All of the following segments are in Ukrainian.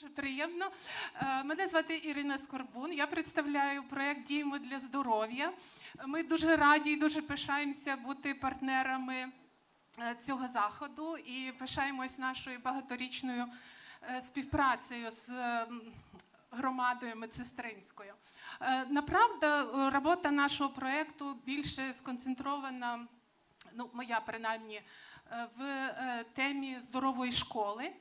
Дуже приємно. Е, Мене звати Ірина Скорбун. Я представляю проект Діємо для здоров'я. Ми дуже раді і дуже пишаємося бути партнерами е, цього заходу і пишаємось нашою багаторічною е, співпрацею з громадою медсестринською. Направда, робота нашого проекту більше сконцентрована ну, моя принаймні, в темі здорової школи.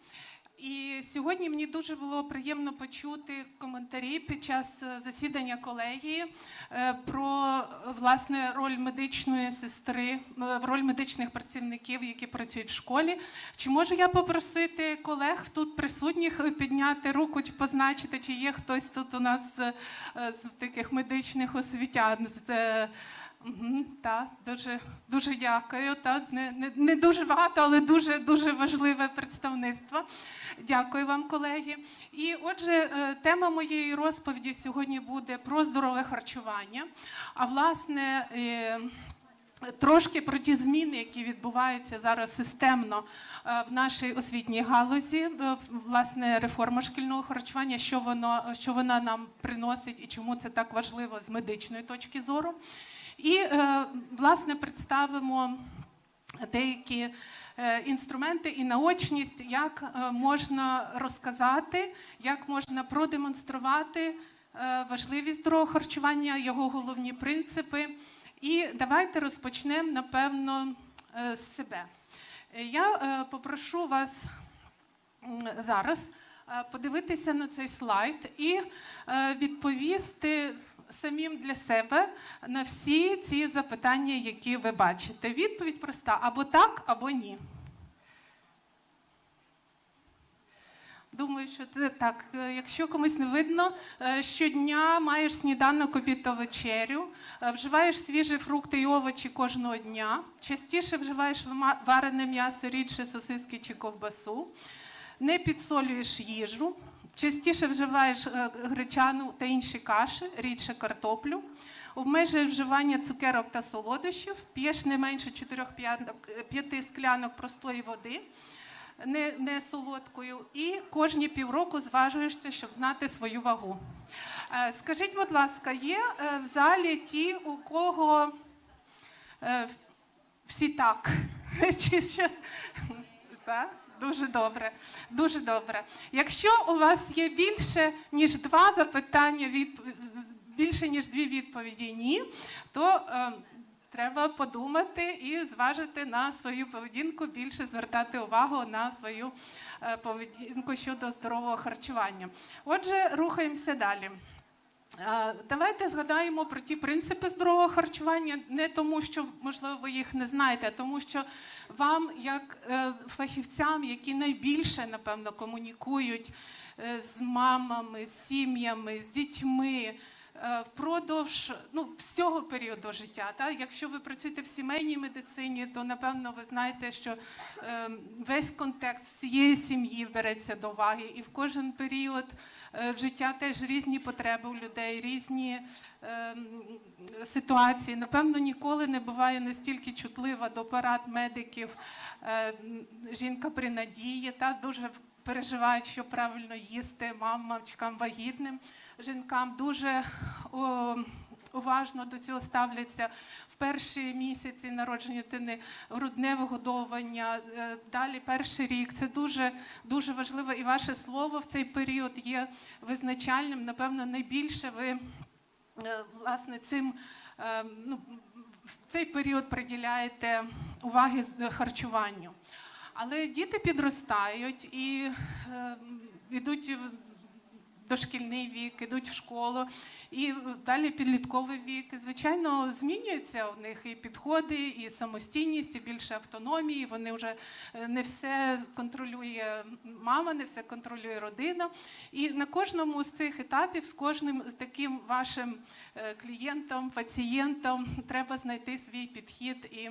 І сьогодні мені дуже було приємно почути коментарі під час е, засідання колегії е, про е, власне роль медичної сестри, роль медичних працівників, які працюють в школі. Чи можу я попросити колег тут присутніх підняти руку, чи позначити, чи є хтось тут у нас з таких медичних освітян? Мгм, так, дуже, дуже дякую. Так, не, не, не дуже багато, але дуже, дуже важливе представництво. Дякую вам, колеги. І отже, е, тема моєї розповіді сьогодні буде про здорове харчування. А власне. е, Трошки про ті зміни, які відбуваються зараз системно е, в нашій освітній галузі, власне, реформа шкільного харчування, що воно що вона нам приносить і чому це так важливо з медичної точки зору. І е, власне представимо деякі е, інструменти і наочність, як е, можна розказати, як можна продемонструвати важливість здорового харчування, його головні принципи. І давайте розпочнемо, напевно, з себе. Я попрошу вас зараз подивитися на цей слайд і відповісти самим для себе на всі ці запитання, які ви бачите. Відповідь проста: або так, або ні. Думаю, що це так. Якщо комусь не видно, е, щодня маєш сніданок, обід та вечерю, е, вживаєш свіжі фрукти і овочі кожного дня, частіше вживаєш варене м'ясо, рідше сосиски чи ковбасу, не підсолюєш їжу, частіше вживаєш е, гречану та інші каші, рідше картоплю. Обмежуєш вживання цукерок та солодощів, п'єш не менше 4-5 склянок простої води, не, не солодкою, і кожні півроку зважуєшся, щоб знати свою вагу. Е, Скажіть, будь ласка, є е, в залі ті, у кого е, всі так? Чи ще? Так? Дуже добре, дуже добре. Якщо у вас є більше ніж два запитання, від, більше ніж дві відповіді ні, то е, треба подумати і зважити на свою поведінку, більше звертати увагу на свою е, поведінку щодо здорового харчування. Отже, рухаємося далі. Давайте згадаємо про ті принципи здорового харчування, не тому, що можливо ви їх не знаєте, а тому, що вам, як е, фахівцям, які найбільше напевно комунікують е, з мамами, з сім'ями, з дітьми. Е, Впродовж ну, всього періоду життя. Так? Якщо ви працюєте в сімейній медицині, то напевно ви знаєте, що е, весь контекст всієї сім'ї береться до уваги, і в кожен період е, життя теж різні потреби у людей, різні е, ситуації. Напевно, ніколи не буває настільки чутлива до порад медиків е, жінка при надії, та дуже переживають, що правильно їсти мамочкам вагітним жінкам. Дуже о, уважно до цього ставляться в перші місяці народження дитини, грудне вигодовування, е, далі перший рік. Це дуже дуже важливо. І ваше слово в цей період є визначальним. Напевно, найбільше ви е, власне цим е, ну, в цей період приділяєте уваги харчуванню. Але діти підростають і е, йдуть дошкільний вік, ідуть в школу, і далі підлітковий вік. Звичайно, змінюються у них і підходи, і самостійність, і більше автономії. Вони вже е, не все контролює мама, не все контролює родина. І на кожному з цих етапів, з кожним таким вашим е, клієнтом, пацієнтом треба знайти свій підхід і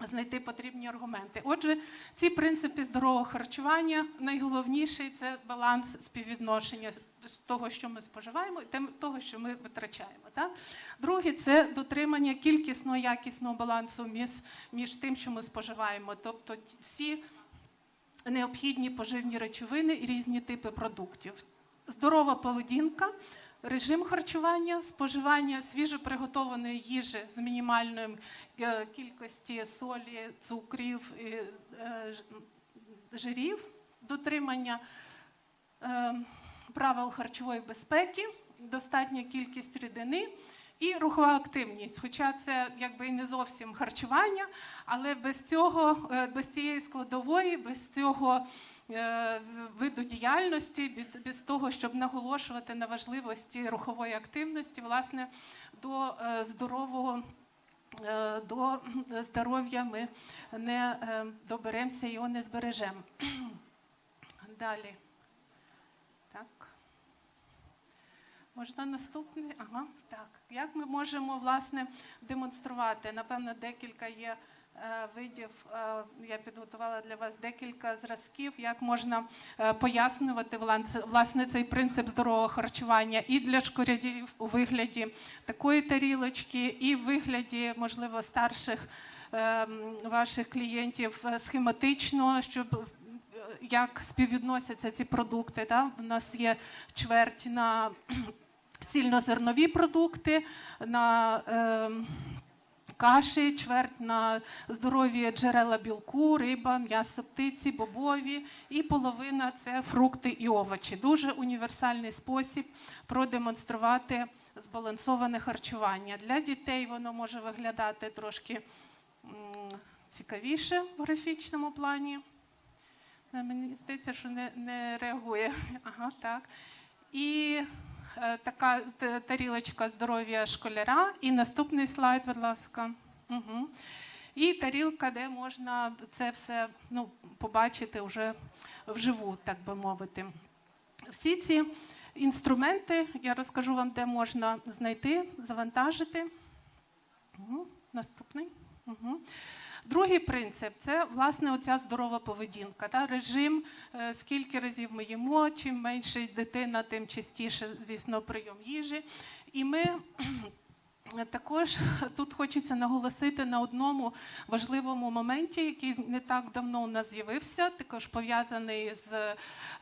знайти потрібні аргументи. Отже, ці принципи здорового харчування найголовніший це баланс співвідношення з- того, що ми споживаємо, і того, що ми витрачаємо. Так? Друге це дотримання кількісного якісного балансу між, між тим, що ми споживаємо. Тобто всі необхідні поживні речовини і різні типи продуктів. Здорова поведінка, режим харчування, споживання свіжоприготованої їжі з мінімальною е, кількості солі, цукрів і е, жирів, дотримання е, правил харчової безпеки, достатня кількість рідини і рухова активність. Хоча це якби не зовсім харчування, але без цього, е, без цієї складової, без цього е, виду діяльності, без, того, щоб наголошувати на важливості рухової активності, власне, до е, здорового. До здоров'я ми не доберемося, його не збережемо. Далі. Так. Можна наступний? Ага, так. Як ми можемо власне демонструвати? Напевно, декілька є е, видів. Е, я підготувала для вас декілька зразків, як можна е, пояснювати власне- цей принцип здорового харчування і для школярів у вигляді такої тарілочки, і в вигляді, можливо, старших е, ваших клієнтів е, схематично, щоб е, як співвідносяться ці продукти. Да? У нас є чверть на цільнозернові продукти, на е, каші, чверть на здорові джерела білку, риба, м'ясо птиці, бобові, і половина це фрукти і овочі. Дуже універсальний спосіб продемонструвати збалансоване харчування. Для дітей воно може виглядати трошки цікавіше в графічному плані. Е, Мені здається, що не, не реагує. Ага, так. І така тарілочка здоров'я школяра. І наступний слайд, будь ласка. Угу. І тарілка, де можна це все ну, побачити вже вживу, так би мовити. Всі ці інструменти я розкажу вам, де можна знайти, завантажити. Угу. Наступний. Угу. Другий принцип це власне оця здорова поведінка. Та? Режим, е, скільки разів ми їмо, чим менше дитина, тим частіше, звісно, прийом їжі. І ми також тут хочеться наголосити на одному важливому моменті, який не так давно у нас з'явився, також пов'язаний з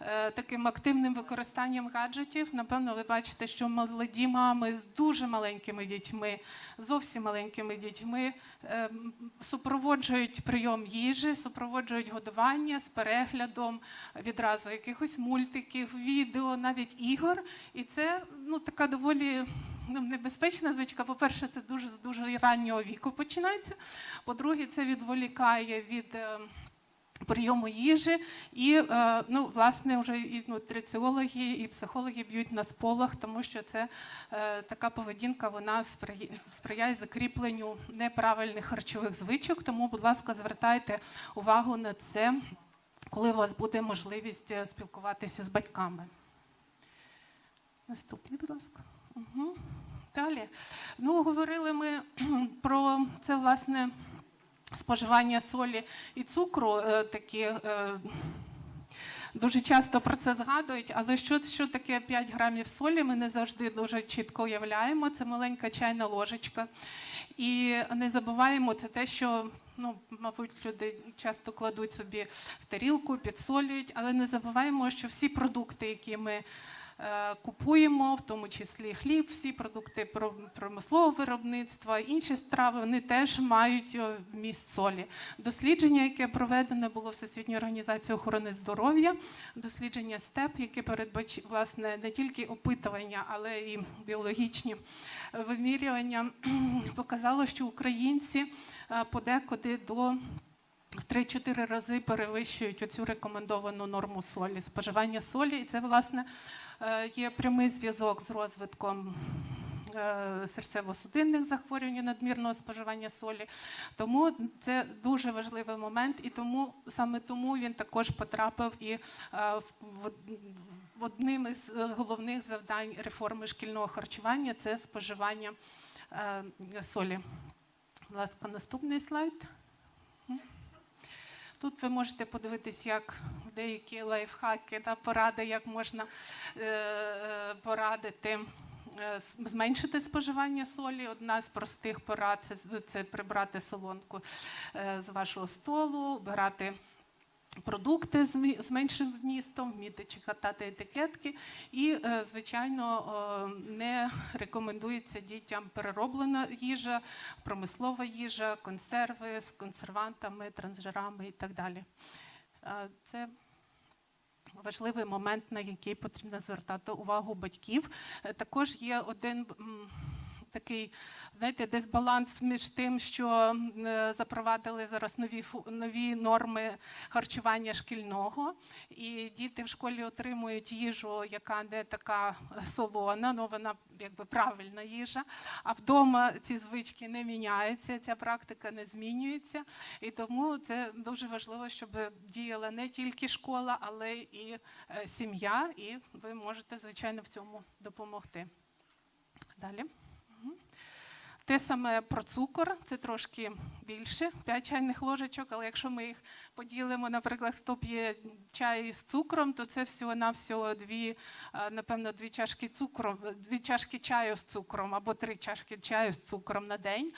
е, таким активним використанням гаджетів. Напевно, ви бачите, що молоді мами з дуже маленькими дітьми, зовсім маленькими дітьми е, супроводжують прийом їжі, супроводжують годування з переглядом відразу якихось мультиків, відео, навіть ігор. І це ну така доволі небезпечна звичка. По-перше, це дуже з дуже раннього віку починається. По-друге, це відволікає від. е, Прийому їжі, і е, ну, власне вже і нутриціологи, і психологи б'ють на сполох, тому що це е, така поведінка вона сприяє, закріпленню неправильних харчових звичок. Тому, будь ласка, звертайте увагу на це, коли у вас буде можливість спілкуватися з батьками. Наступний, будь ласка. Угу. Далі. Ну, говорили ми про це, власне, споживання солі і цукру. е, Такі, е, дуже часто про це згадують, але що, що таке 5 грамів солі, ми не завжди дуже чітко уявляємо. Це маленька чайна ложечка. І не забуваємо це те, що ну, мабуть, люди часто кладуть собі в тарілку, підсолюють, але не забуваємо, що всі продукти, які ми купуємо, в тому числі хліб, всі продукти про- промислового виробництва, інші страви, вони теж мають е, вміст солі. Дослідження, яке проведене було Всесвітньою організацією охорони здоров'я, дослідження СТЕП, яке передбачить власне не тільки опитування, але і біологічні е, вимірювання, показало, що українці е, подекуди до в 3-4 рази перевищують оцю рекомендовану норму солі, споживання солі. І це, власне, е, є прямий зв'язок з розвитком е, серцево-судинних захворювань, і надмірного споживання солі. Тому це дуже важливий момент, і тому саме тому він також потрапив і е, в- одним із е, головних завдань реформи шкільного харчування це споживання е, солі. Будь ласка, наступний слайд. Тут ви можете подивитись, як деякі лайфхаки та поради, як можна е, порадити е, зменшити споживання солі. Одна з простих порад це прибрати солонку е, з вашого столу, обирати продукти з меншим вмістом, вміти читати етикетки. І, е, звичайно, е, не рекомендується дітям перероблена їжа, промислова їжа, консерви з консервантами, трансжирами і так далі. Е, Це важливий момент, на який потрібно звертати увагу батьків. Також є один такий, знаєте, дисбаланс між тим, що е, запровадили зараз нові нові норми харчування шкільного, і діти в школі отримують їжу, яка не така солона, ну вона якби правильна їжа. А вдома ці звички не міняються, ця практика не змінюється. І тому це дуже важливо, щоб діяла не тільки школа, але і е, сім'я, і ви можете, звичайно, в цьому допомогти. Далі. Те саме про цукор, це трошки більше, 5 чайних ложечок, але якщо ми їх поділимо, наприклад, хто п'є чай з цукром, то це всього-навсього дві, е, напевно, дві чашки цукру, дві чашки чаю з цукром або три чашки чаю з цукром на день.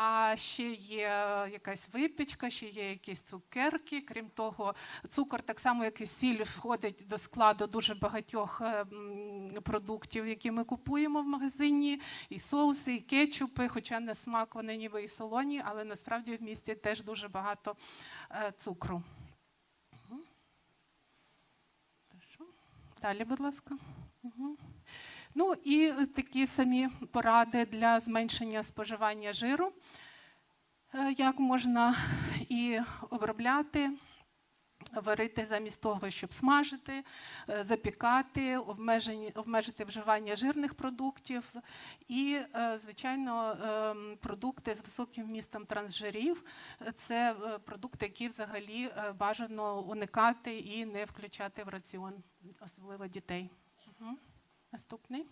А ще є якась випічка, ще є якісь цукерки. Крім того, цукор, так само як і сіль, входить до складу дуже багатьох е, продуктів, які ми купуємо в магазині, і соуси, і кетчупи, хоча на смак вони ніби і солоні, але насправді в місті теж дуже багато е, цукру. Далі, будь ласка. Мгм. Ну і е, такі самі поради для зменшення споживання жиру, Е, як можна і обробляти, варити замість того, щоб смажити, е, запікати, обмежити вживання жирних продуктів і, звичайно, ем, продукти з високим вмістом трансжирів. Це продукти, які взагалі бажано уникати і не включати в раціон, особливо дітей. Наступний.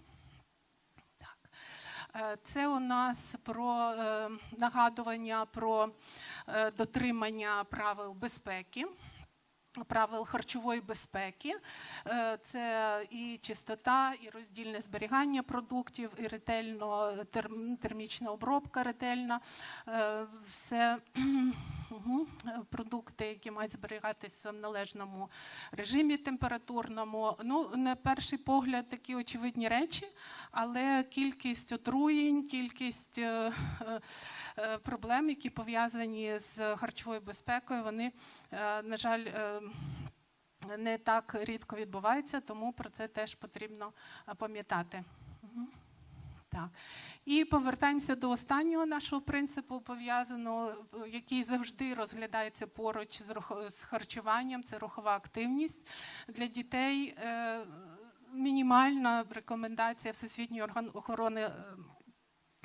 Е, Це у нас про е, нагадування про е, дотримання правил безпеки. Правил харчової безпеки це і чистота, і роздільне зберігання продуктів, і ретельно терм- термічна обробка ретельна. Все е, продукти, які мають зберігатися в належному режимі температурному. Ну, на перший погляд, такі очевидні речі, але кількість отруєнь, кількість е, е, проблем, які пов'язані з харчовою безпекою, вони, на жаль, не так рідко відбуваються, тому про це теж потрібно пам'ятати. Мгм. Так. І повертаємося до останнього нашого принципу, пов'язаного, який завжди розглядається поруч з харчуванням, це рухова активність. Для дітей е, мінімальна рекомендація Всесвітньої охорони е,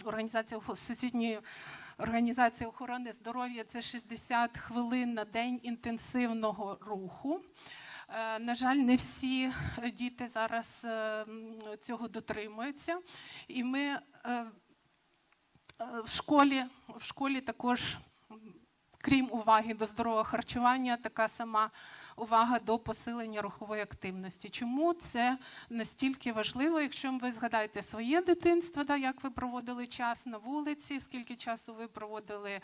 організації Всесвітньої організації охорони здоров'я це 60 хвилин на день інтенсивного руху. Е, На жаль, не всі діти зараз е, цього дотримуються, і ми е, в школі, в школі також, крім уваги до здорового харчування, така сама увага до посилення рухової активності. Чому це настільки важливо, якщо ви згадаєте своє дитинство, да, як ви проводили час на вулиці, скільки часу ви проводили е,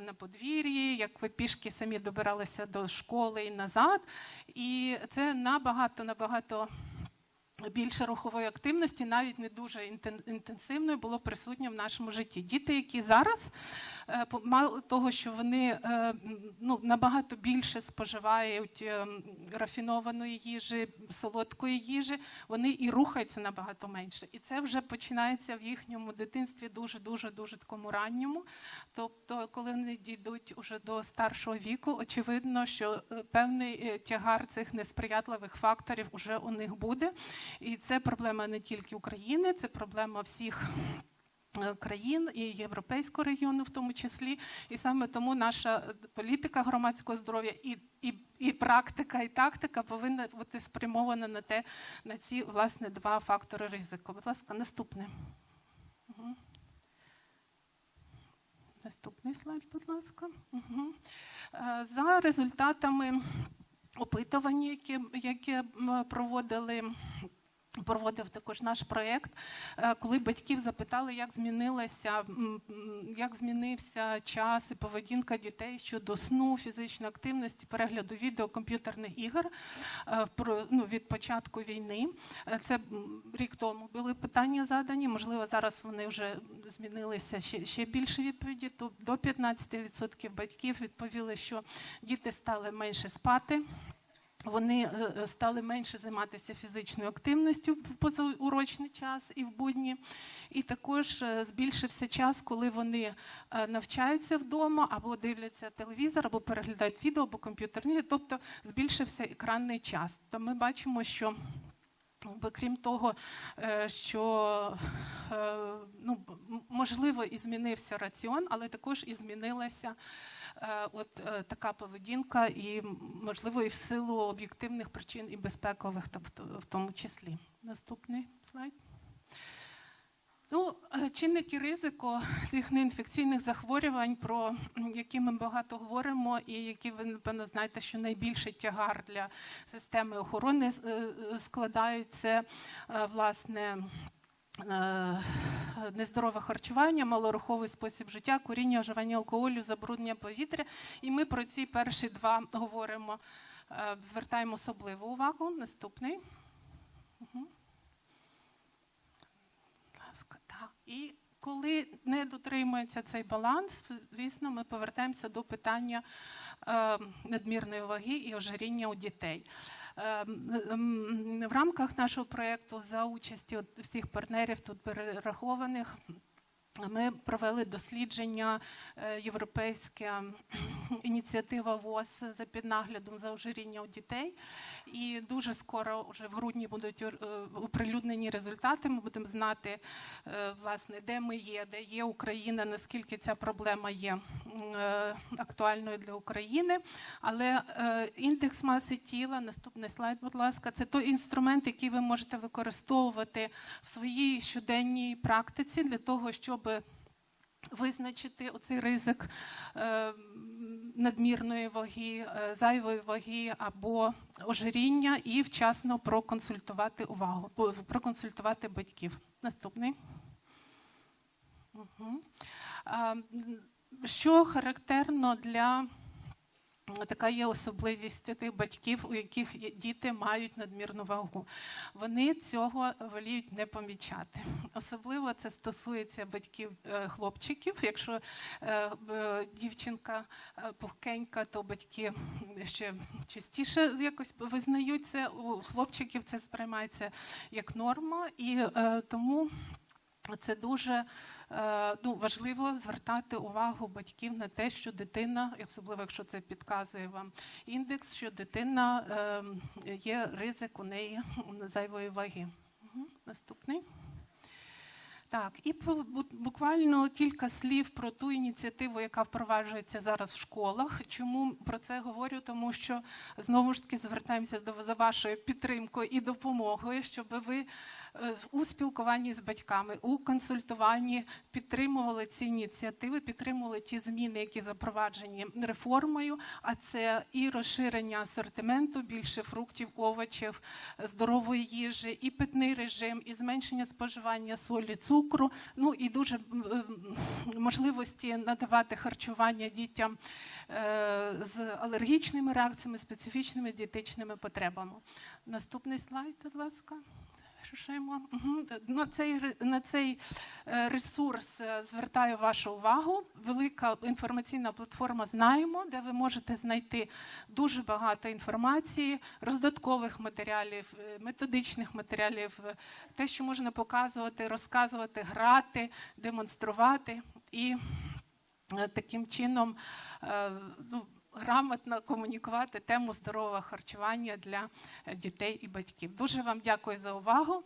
на подвір'ї, як ви пішки самі добиралися до школи і назад. І це набагато набагато. Більше рухової активності, навіть не дуже інтенсивної, було присутнє в нашому житті. Діти, які зараз, е, мало того, що вони е, ну, набагато більше споживають е, рафінованої їжі, солодкої їжі, вони і рухаються набагато менше. І це вже починається в їхньому дитинстві дуже, дуже, дуже такому ранньому. Тобто, коли вони дійдуть уже до старшого віку, очевидно, що певний тягар цих несприятливих факторів уже у них буде. І це проблема не тільки України, це проблема всіх. е, Країн і європейського регіону, в тому числі, і саме тому наша е, політика громадського здоров'я і, і, і практика, і тактика повинна бути спрямована на те, на ці власне два фактори ризику. Будь ласка, наступне. Мгм. Наступний слайд, будь ласка. Угу. За результатами опитування, яке м, проводили Проводив також наш проєкт, е, коли батьків запитали, як змінилася, як змінився час і поведінка дітей щодо сну, фізичної активності, перегляду відео, комп'ютерних ігор е, ну, від початку війни. Е, Це рік тому були питання задані. Можливо, зараз вони вже змінилися ще, ще більше відповіді. То до 15% батьків відповіли, що діти стали менше спати. Вони е, е, стали менше займатися фізичною активністю в позаурочний час і в будні. І також е, збільшився час, коли вони навчаються вдома, або дивляться телевізор, або переглядають відео, або комп'ютерні, тобто збільшився екранний час. То ми бачимо, що крім того, е, що е, ну, можливо і змінився раціон, але також і змінилася е, от така поведінка, і можливо і в силу об'єктивних причин і безпекових, тобто в тому числі. Наступний слайд. Ну, е, чинники ризику цих неінфекційних захворювань, про які ми багато говоримо, і які ви напевно знаєте, що найбільший тягар для системи охорони е, е, складають це власне. Нездорове харчування, малоруховий спосіб життя, куріння, вживання алкоголю, забруднення повітря. І ми про ці перші два говоримо, звертаємо особливу увагу. Наступний. Мгм. Будь ласка, так. І коли не дотримується цей баланс, звісно, ми повертаємося до питання е, надмірної ваги і ожиріння у дітей. Е, В рамках нашого проєкту за участі всіх партнерів тут перерахованих. Ми провели дослідження е, європейська ініціатива ВОЗ за піднаглядом за ожиріння у дітей. І дуже скоро, вже в грудні, будуть е, оприлюднені результати. Ми будемо знати, е, власне, де ми є, де є Україна, наскільки ця проблема є актуальною для України. Але індекс маси тіла, наступний слайд, будь ласка, це той інструмент, який ви можете використовувати в своїй щоденній практиці для того, щоб визначити оцей ризик е, надмірної ваги, е, зайвої ваги або ожиріння і вчасно проконсультувати увагу, проконсультувати батьків. Наступний. Угу. Що характерно для Така є особливість тих батьків, у яких діти мають надмірну вагу. Вони цього воліють не помічати. Особливо це стосується батьків е, хлопчиків. Якщо е, дівчинка е, пухкенька, то батьки ще частіше якось визнають це. У хлопчиків це сприймається як норма, і тому. Це дуже е, ну, важливо звертати увагу батьків на те, що дитина, особливо якщо це підказує вам індекс, що дитина е, є ризик у неї зайвої ваги. Наступний. Так, і буквально кілька слів про ту ініціативу, яка впроваджується зараз в школах. Чому про це говорю? Тому що знову ж таки звертаємося до за вашою підтримкою і допомогою, щоб ви у спілкуванні з батьками, у консультуванні підтримували ці ініціативи, підтримували ті зміни, які запроваджені реформою. А це і розширення асортименту, більше фруктів, овочів, здорової їжі, і питний режим, і зменшення споживання солі, цукру. Ну і дуже можливості надавати харчування дітям е, з алергічними реакціями, специфічними дієтичними потребами. Наступний слайд, будь ласка. Завершуємо. На цей, на цей е, ресурс е, звертаю вашу увагу. Велика інформаційна платформа Знаємо, де ви можете знайти дуже багато інформації, роздаткових матеріалів, е, методичних матеріалів, те, що можна показувати, розказувати, грати, демонструвати. І таким чином ну, грамотно комунікувати тему здорового харчування для дітей і батьків. Дуже вам дякую за увагу.